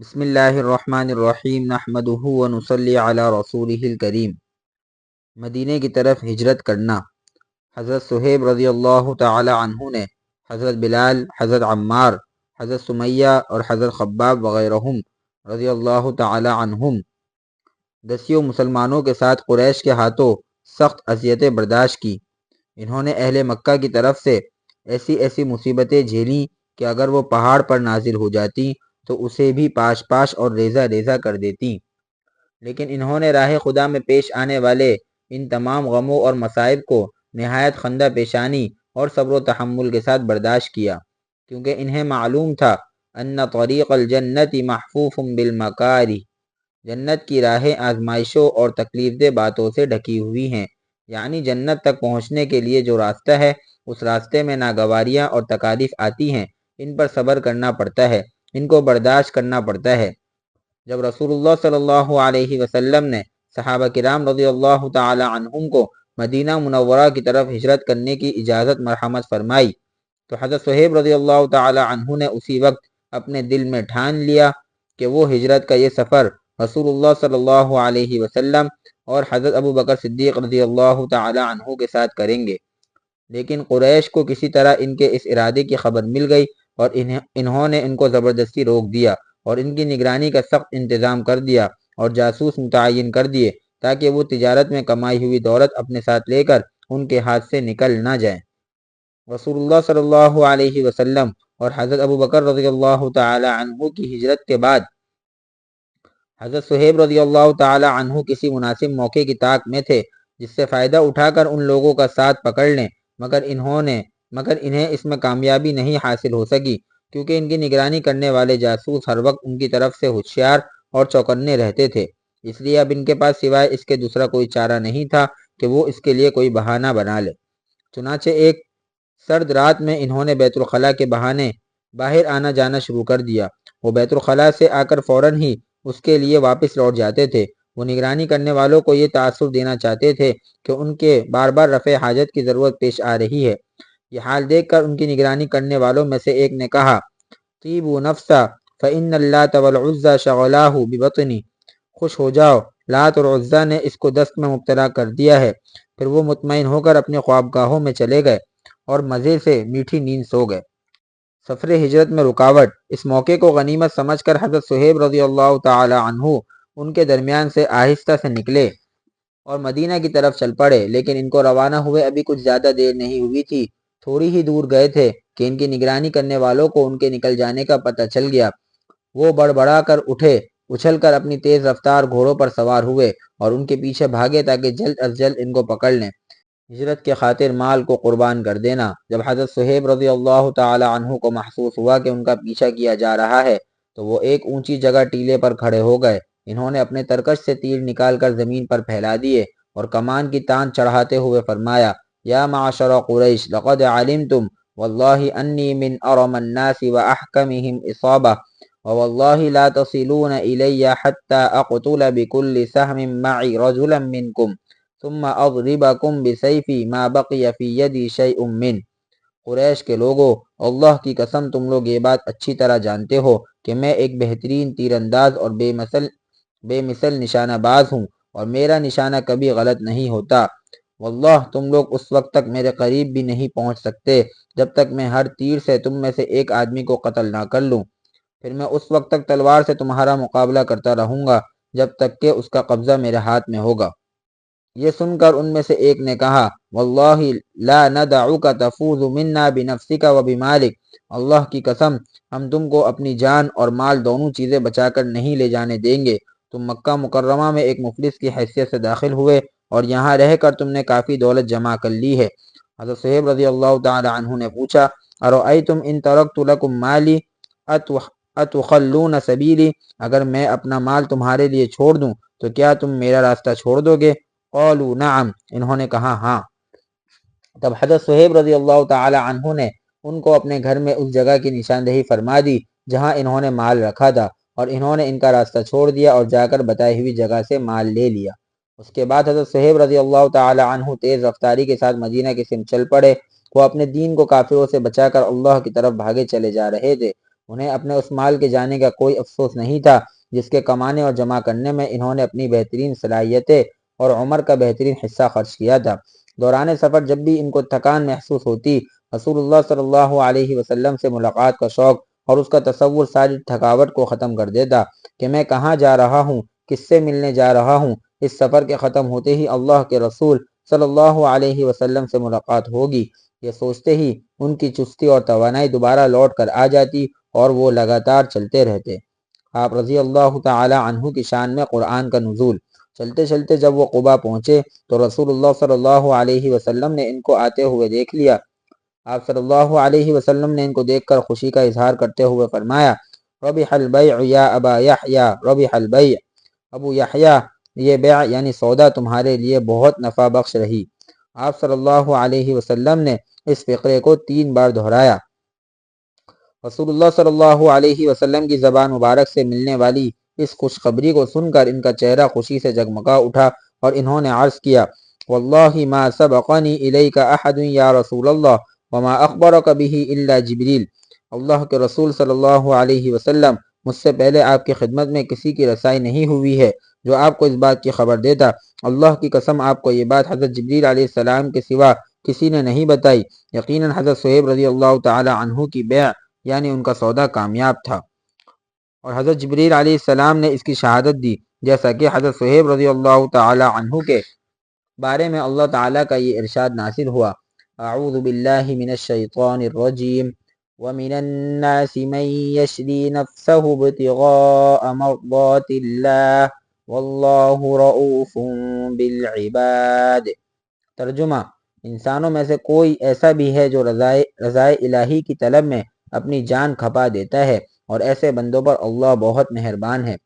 بسم اللہ الرحمن الرحیم نحمده ونصلی علی رسولہ الکریم۔ مدینہ کی طرف ہجرت کرنا۔ حضرت صہیب رضی اللہ تعالی عنہ نے حضرت بلال، حضرت عمار، حضرت سمیہ اور حضرت خباب وغیرہم رضی اللہ تعالی عنہم۔ دسیوں مسلمانوں کے ساتھ قریش کے ہاتھوں سخت اذیتیں برداشت کی۔ انہوں نے اہل مکہ کی طرف سے ایسی ایسی مصیبتیں جھیلیں کہ اگر وہ پہاڑ پر نازل ہو جاتی تو اسے بھی پاش پاش اور ریزہ ریزہ کر دیتی۔ لیکن انہوں نے راہ خدا میں پیش آنے والے ان تمام غموں اور مصائب کو نہایت خندہ پیشانی اور صبر و تحمل کے ساتھ برداشت کیا، کیونکہ انہیں معلوم تھا ان طریق الجنت محفوف بالمکاری۔ جنت کی راہیں آزمائشوں اور تکلیف دہ باتوں سے ڈھکی ہوئی ہیں۔ یعنی جنت تک پہنچنے کے لیے جو راستہ ہے، اس راستے میں ناگواریاں اور تکالیف آتی ہیں، ان پر صبر کرنا پڑتا ہے۔ ان کو برداشت کرنا پڑتا ہے۔ جب رسول اللہ صلی اللہ علیہ وسلم نے صحابہ کرام رضی اللہ تعالی عنہم کو مدینہ منورہ کی طرف ہجرت کرنے کی اجازت مرحمت فرمائی، تو حضرت صہیب رضی اللہ تعالی عنہ نے اسی وقت اپنے دل میں ٹھان لیا کہ وہ ہجرت کا یہ سفر رسول اللہ صلی اللہ علیہ وسلم اور حضرت ابو بکر صدیق رضی اللہ تعالی عنہ کے ساتھ کریں گے۔ لیکن قریش کو کسی طرح ان کے اس ارادے کی خبر مل گئی اور انہوں نے ان کو زبردستی روک دیا اور ان کی نگرانی کا سخت انتظام کر دیا اور جاسوس متعین کر دیے تاکہ وہ تجارت میں کمائی ہوئی دولت اپنے ساتھ لے کر ان کے ہاتھ سے نکل نہ جائیں۔ رسول اللہ صلی اللہ علیہ وسلم اور حضرت ابو بکر رضی اللہ تعالی عنہ کی ہجرت کے بعد حضرت صہیب رضی اللہ تعالی عنہ کسی مناسب موقع کی طاق میں تھے، جس سے فائدہ اٹھا کر ان لوگوں کا ساتھ پکڑ لیں، مگر انہوں نے مگر انہیں اس میں کامیابی نہیں حاصل ہو سکی، کیونکہ ان کی نگرانی کرنے والے جاسوس ہر وقت ان کی طرف سے ہوشیار اور چوکنے رہتے تھے۔ اس لیے اب ان کے پاس سوائے اس کے دوسرا کوئی چارہ نہیں تھا کہ وہ اس کے لیے کوئی بہانہ بنا لے۔ چنانچہ ایک سرد رات میں انہوں نے بیت الخلاء کے بہانے باہر آنا جانا شروع کر دیا۔ وہ بیت الخلاء سے آ کر فوراً ہی اس کے لیے واپس لوٹ جاتے تھے۔ وہ نگرانی کرنے والوں کو یہ تاثر دینا چاہتے تھے کہ ان کے بار بار رفع حاجت کی ضرورت پیش آ رہی ہے۔ یہ حال دیکھ کر ان کی نگرانی کرنے والوں میں سے ایک نے کہا طیب و نفسا فعن اللہ طلّہ شغلاہ ببطنی خوش ہو جاؤ، لات اور عزا نے اس کو دست میں مبتلا کر دیا ہے۔ پھر وہ مطمئن ہو کر اپنے خوابگاہوں میں چلے گئے اور مزے سے میٹھی نیند سو گئے۔ سفر ہجرت میں رکاوٹ۔ اس موقع کو غنیمت سمجھ کر حضرت صہیب رضی اللہ تعالی عنہ ان کے درمیان سے آہستہ سے نکلے اور مدینہ کی طرف چل پڑے، لیکن ان کو روانہ ہوئے ابھی کچھ زیادہ دیر نہیں ہوئی تھی۔ تھوڑی ہی دور گئے تھے کہ ان کی نگرانی کرنے والوں کو ان کے نکل جانے کا پتہ چل گیا۔ وہ بڑھ بڑھا کر اٹھے، اچھل کر اپنی تیز رفتار گھوڑوں پر سوار ہوئے اور ان کے پیچھے بھاگے تاکہ جلد از جلد ان کو پکڑ لیں۔ ہجرت کے خاطر مال کو قربان کر دینا۔ جب حضرت صہیب رضی اللہ تعالی عنہ کو محسوس ہوا کہ ان کا پیچھا کیا جا رہا ہے، تو وہ ایک اونچی جگہ ٹیلے پر کھڑے ہو گئے۔ انہوں نے اپنے ترکش سے تیر نکال کر زمین پر پھیلا دیے اور کمان کی تان چڑھاتے ہوئے فرمایا یا معاشر قریش لقد علمتم والله أني من أرم الناس وأحكمهم إصابة ووالله لا تصلون إلي حتى أقتل بكل سهم معي رجلا منكم ثم أضربكم بسيفي ما بقي في يدي شيء من قریش کے لوگوں اللہ کی قسم تم لوگ یہ بات اچھی طرح جانتے ہو کہ میں ایک بہترین تیر انداز اور بے مثل بے مثل نشانہ باز ہوں اور میرا نشانہ کبھی غلط نہیں ہوتا۔ واللہ، تم لوگ اس وقت تک میرے قریب بھی نہیں پہنچ سکتے جب تک میں ہر تیر سے تم میں سے ایک آدمی کو قتل نہ کر لوں۔ پھر میں اس وقت تک تلوار سے تمہارا مقابلہ کرتا رہوں گا جب تک کہ اس کا قبضہ میرے ہاتھ میں ہوگا۔ یہ سن کر ان میں سے ایک نے کہا، واللہ لا ندعوک تفوز منا بنفسک و بمالک۔ اللہ کی قسم، ہم تم کو اپنی جان اور مال دونوں چیزیں بچا کر نہیں لے جانے دیں گے۔ تم مکہ مکرمہ میں ایک مفلس کی حیثیت سے داخل ہوئے۔ اور یہاں رہ کر تم نے کافی دولت جمع کر لی ہے۔ حضرت صحیب رضی اللہ تعالی عنہ نے پوچھا، ارائیتم ان ترکت لکم مالی اتخلون سبیلی؟ اگر میں اپنا مال تمہارے لیے چھوڑ دوں تو کیا تم میرا راستہ چھوڑ دو گے؟ قولوا نعم۔ انہوں نے کہا ہاں۔ تب حضرت صحیب رضی اللہ تعالی عنہ نے ان کو اپنے گھر میں اس جگہ کی نشاندہی فرما دی جہاں انہوں نے مال رکھا تھا اور انہوں نے ان کا راستہ چھوڑ دیا اور جا کر بتائی ہوئی جگہ سے مال لے لیا۔ اس کے بعد حضرت صہیب رضی اللہ تعالی عنہ تیز رفتاری کے ساتھ مدینہ کے سم چل پڑے۔ وہ اپنے دین کو کافروں سے بچا کر اللہ کی طرف بھاگے چلے جا رہے تھے۔ انہیں اپنے اس مال کے جانے کا کوئی افسوس نہیں تھا، جس کے کمانے اور جمع کرنے میں انہوں نے اپنی بہترین صلاحیتیں اور عمر کا بہترین حصہ خرچ کیا تھا۔ دوران سفر جب بھی ان کو تھکان محسوس ہوتی، رسول اللہ صلی اللہ علیہ وسلم سے ملاقات کا شوق اور اس کا تصور ساری تھکاوٹ کو ختم کر دیتا کہ میں کہاں جا رہا ہوں، کس سے ملنے جا رہا ہوں اس سفر کے ختم ہوتے ہی اللہ کے رسول صلی اللہ علیہ وسلم سے ملاقات ہوگی۔ یہ سوچتے ہی ان کی چستی اور توانائی دوبارہ لوٹ کر آ جاتی اور وہ لگاتار چلتے رہتے۔ آپ رضی اللہ تعالی عنہ کی شان میں قرآن کا نزول۔ چلتے چلتے جب وہ قبا پہنچے تو رسول اللہ صلی اللہ علیہ وسلم نے ان کو آتے ہوئے دیکھ لیا۔ آپ صلی اللہ علیہ وسلم نے ان کو دیکھ کر خوشی کا اظہار کرتے ہوئے فرمایا، ربح البیع یا ابا یحییٰ ربح البیع۔ ابو یحییٰ یہ بیع یعنی سودا تمہارے لیے بہت نفع بخش رہی۔ آپ صلی اللہ علیہ وسلم نے اس فقرے کو تین بار دہرایا۔ رسول اللہ صلی اللہ علیہ وسلم کی زبان مبارک سے ملنے والی اس خوشخبری کو سن کر ان کا چہرہ خوشی سے جگمگا اٹھا اور انہوں نے عرض کیا، واللہ ما سبقنی الیک احد یا رسول اللہ وما اخبرک به الا جبریل اللہ کے رسول صلی اللہ علیہ وسلم مجھ سے پہلے آپ کی خدمت میں کسی کی رسائی نہیں ہوئی ہے۔ جو آپ کو اس بات کی خبر دیتا۔ اللہ کی قسم آپ کو یہ بات حضرت جبریل علیہ السلام کے سوا کسی نے نہیں بتائی۔ یقیناً حضرت صحیب رضی اللہ تعالی عنہ کی بیع یعنی ان کا سودا کامیاب تھا۔ اور حضرت جبریل علیہ السلام نے اس کی شہادت دی، جیسا کہ حضرت صحیب رضی اللہ تعالی عنہ کے بارے میں اللہ تعالیٰ کا یہ ارشاد ناصر ہوا۔ اعوذ باللہ من الشیطان الرجیم۔ ومن الناس من يشري نفسه ابتغاء مرضات الله واللہ رؤوف بالعباد۔ ترجمہ، انسانوں میں سے کوئی ایسا بھی ہے جو رضائے رضائے الہی کی طلب میں اپنی جان کھپا دیتا ہے اور ایسے بندوں پر اللہ بہت مہربان ہے۔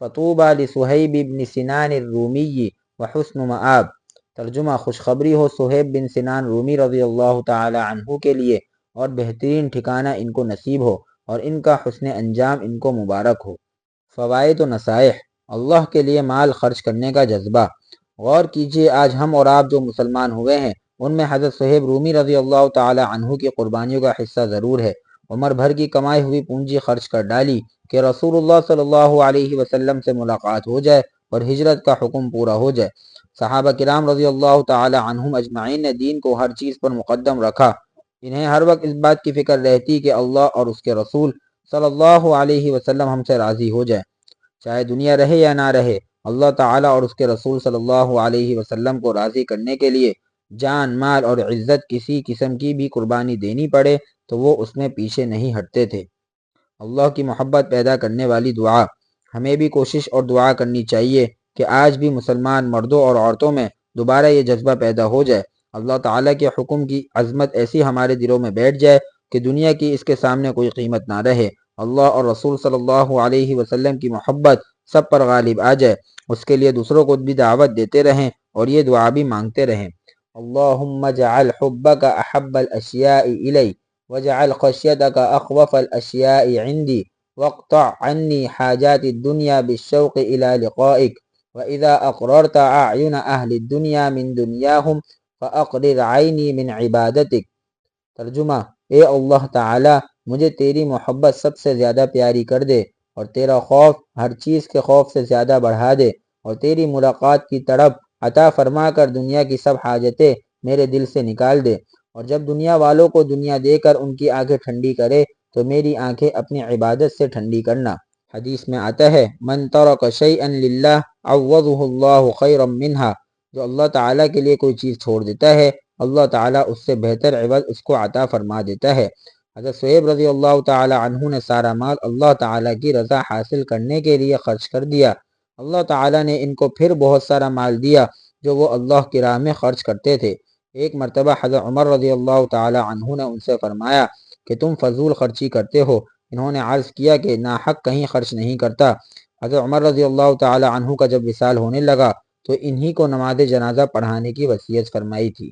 فطوبہ لسحیب بن سنان الرومی وحسن معاب ترجمہ، خوشخبری ہو صہیب بن سنان رومی رضی اللہ تعالی عنہ کے لیے اور بہترین ٹھکانہ ان کو نصیب ہو اور ان کا حسن انجام ان کو مبارک ہو۔ فوائد و نصائح۔ اللہ کے لیے مال خرچ کرنے کا جذبہ۔ غور کیجیے، آج ہم اور آپ جو مسلمان ہوئے ہیں، ان میں حضرت صہیب رومی رضی اللہ تعالی عنہ کی قربانیوں کا حصہ ضرور ہے۔ عمر بھر کی کمائی ہوئی پونجی خرچ کر ڈالی کہ رسول اللہ صلی اللہ علیہ وسلم سے ملاقات ہو جائے اور ہجرت کا حکم پورا ہو جائے۔ صحابہ کرام رضی اللہ تعالی عنہم اجمعین نے دین کو ہر چیز پر مقدم رکھا۔ انہیں ہر وقت اس بات کی فکر رہتی کہ اللہ اور اس کے رسول صلی اللہ علیہ وسلم ہم سے راضی ہو جائے چاہے دنیا رہے یا نہ رہے، اللہ تعالیٰ اور اس کے رسول صلی اللہ علیہ وسلم کو راضی کرنے کے لیے جان، مال اور عزت کسی قسم کی بھی قربانی دینی پڑے تو وہ اس میں پیچھے نہیں ہٹتے تھے۔ اللہ کی محبت پیدا کرنے والی دعا۔ ہمیں بھی کوشش اور دعا کرنی چاہیے کہ آج بھی مسلمان مردوں اور عورتوں میں دوبارہ یہ جذبہ پیدا ہو جائے۔ اللہ تعالیٰ کے حکم کی عظمت ایسی ہمارے دلوں میں بیٹھ جائے کہ دنیا کی اس کے سامنے کوئی قیمت نہ رہے۔ اللہ اور رسول صلی اللہ علیہ وسلم کی محبت سب پر غالب آ جائے۔ اس کے لیے دوسروں کو بھی دعوت دیتے رہیں اور یہ دعا بھی مانگتے رہیں۔ اللہم جعل حبک احب الاشیاء الی وجعل خشیتک اخوف الاشیاء عندی واقطع عنی حاجات الدنیا بالشوق الى لقائک وإذا أقررت أعين أهل الدنيا من دنياهم فأقرر عيني من عبادتك ترجمہ، اے اللہ تعالی مجھے تیری محبت سب سے زیادہ پیاری کر دے اور تیرا خوف ہر چیز کے خوف سے زیادہ بڑھا دے اور تیری ملاقات کی تڑپ عطا فرما کر دنیا کی سب حاجتیں میرے دل سے نکال دے اور جب دنیا والوں کو دنیا دے کر ان کی آنکھیں ٹھنڈی کرے تو میری آنکھیں اپنی عبادت سے ٹھنڈی کرنا۔ حدیث میں آتا ہے، من ترک شیئا للہ عوضہ اللہ خیرا منہا جو اللہ تعالیٰ کے لیے کوئی چیز چھوڑ دیتا ہے، اللہ تعالیٰ اس سے بہتر عوض اس کو عطا فرما دیتا ہے۔ حضرت سہیب رضی اللہ تعالی عنہ نے سارا مال اللہ تعالیٰ کی رضا حاصل کرنے کے لیے خرچ کر دیا۔ اللہ تعالیٰ نے ان کو پھر بہت سارا مال دیا جو وہ اللہ کی راہ میں خرچ کرتے تھے۔ ایک مرتبہ حضرت عمر رضی اللہ تعالی عنہ نے ان سے فرمایا کہ تم فضول خرچی کرتے ہو۔ انہوں نے عرض کیا کہ ناحق کہیں خرچ نہیں کرتا۔ حضرت عمر رضی اللہ تعالی عنہ کا جب وصال ہونے لگا تو انہی کو نماز جنازہ پڑھانے کی وصیت فرمائی تھی۔